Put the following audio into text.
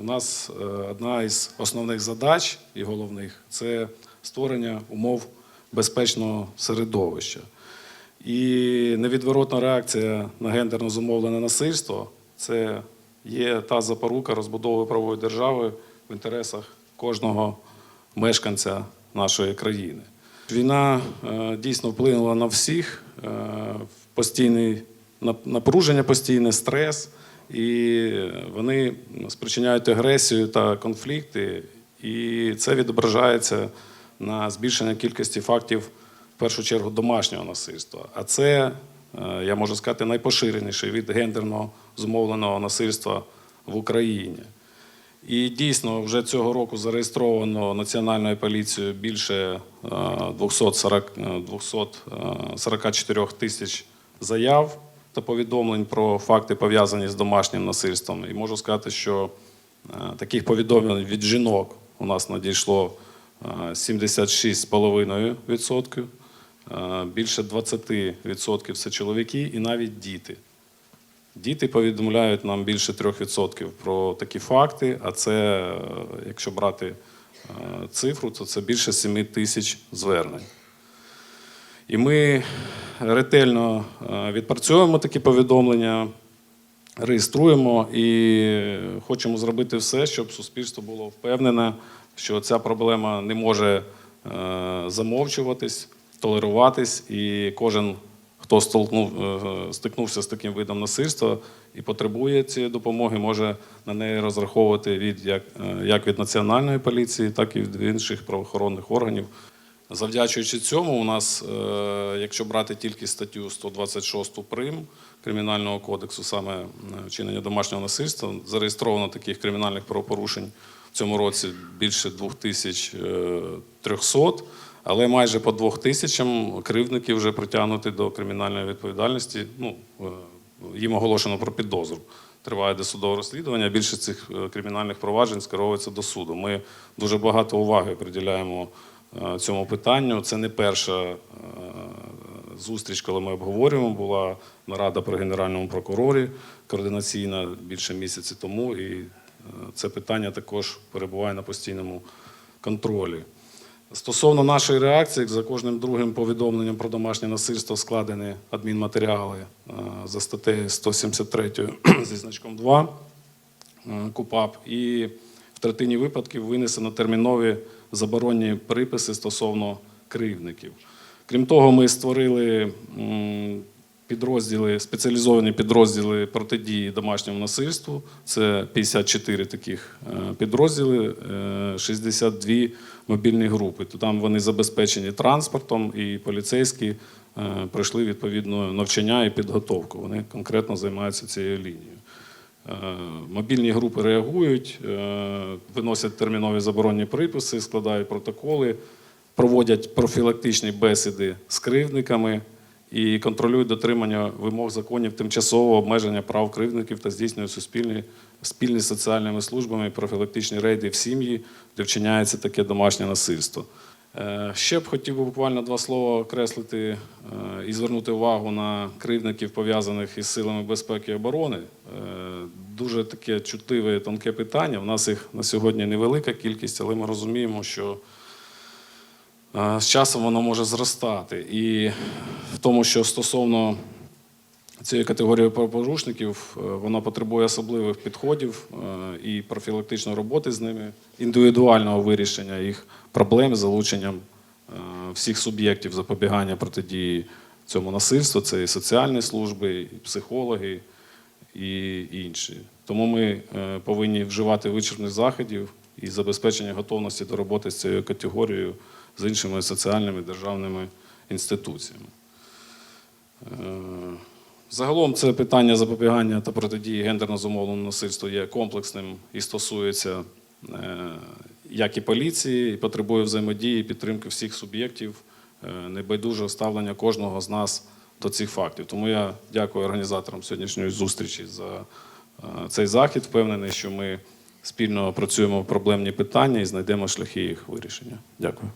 у нас е, одна із основних задач і головних це створення умов безпечного середовища. І невідворотна реакція на гендерно зумовлене насильство це є та запорука розбудови правової держави в інтересах кожного мешканця нашої країни. Війна е, дійсно вплинула на всіх, е, постійний напруження, постійний стрес, і вони спричиняють агресію та конфлікти, і це відображається на збільшення кількості фактів, в першу чергу, домашнього насильства. А це, е, я можу сказати, найпоширеніший від гендерного зумовленого насильства в Україні. І дійсно, вже цього року зареєстровано Національною поліцією більше е, 240, е, 244 тисяч заяв та повідомлень про факти, пов'язані з домашнім насильством. І можу сказати, що е, таких повідомлень від жінок у нас надійшло е, 76,5%, е, більше 20% це чоловіки і навіть діти. Діти повідомляють нам більше 3% про такі факти, а це, е, якщо брати е, цифру, то це більше 7 тисяч звернень. І ми ретельно е, відпрацьовуємо такі повідомлення, реєструємо і хочемо зробити все, щоб суспільство було впевнене, що ця проблема не може е, замовчуватись, толеруватись, і кожен, хто е, стикнувся з таким видом насильства і потребує цієї допомоги, може на неї розраховувати від як від національної поліції, так і від інших правоохоронних органів. Завдячуючи цьому, у нас, е, якщо брати тільки статтю 126 прим Кримінального кодексу, саме е, вчинення домашнього насильства, зареєстровано таких кримінальних правопорушень в цьому році більше 2300, але майже по 2000 кривдників вже притягнуті до кримінальної відповідальності. Ну, е, їм оголошено про підозру. Триває досудове розслідування. Більше цих е, кримінальних проваджень скеровується до суду. Ми дуже багато уваги приділяємо е, цьому питанню. Це не перша е, зустріч, коли ми обговорюємо. Була нарада при генеральному прокурорі координаційна більше місяці тому, і е, це питання також перебуває на постійному контролі. Стосовно нашої реакції, за кожним другим повідомленням про домашнє насильство складені адмінматеріали е, за статтею 173 зі значком 2 е, КУПАП. І в третині випадків винесено термінові заборонні приписи стосовно кривдників. Крім того, ми створили підрозділи, спеціалізовані підрозділи протидії домашньому насильству. Це 54 таких е, підрозділи, е, 62 мобільні групи. То там вони забезпечені транспортом і поліцейські е, пройшли відповідно навчання і підготовку. Вони конкретно займаються цією лінією. Е, Мобільні групи реагують, е, виносять термінові заборонні приписи, складають протоколи, проводять профілактичні бесіди з кривдниками і контролюють дотримання вимог законів тимчасового обмеження прав кривдників та здійснюють суспільні спільні з соціальними службами профілактичні рейди в сім'ї, де вчиняється таке домашнє насильство. Е, Ще б хотів би буквально два слова окреслити і звернути увагу на кривдників, пов'язаних із силами безпеки і оборони. Дуже таке чутливе, тонке питання. У нас їх на сьогодні невелика кількість, але ми розуміємо, що е, з часом воно може зростати. І в тому, що стосовно цієї категорії правопорушників, е, вона потребує особливих підходів е, і профілактичної роботи з ними, індивідуального вирішення їх проблем з залученням всіх суб'єктів запобігання протидії цьому насильству. Це і соціальні служби, і психологи, і інші. Тому ми е, повинні вживати вичерпних заходів і забезпечення готовності до роботи з цією категорією з іншими соціальними державними інституціями. Е, Загалом це питання запобігання та протидії гендерно зумовленому насильству є комплексним і стосується е, як і поліції, і потребує взаємодії підтримки всіх суб'єктів, небайдужого ставлення кожного з нас до цих фактів. Тому я дякую організаторам сьогоднішньої зустрічі за е, цей захід. Впевнений, що ми спільно працюємо проблемні питання і знайдемо шляхи їх вирішення. Дякую.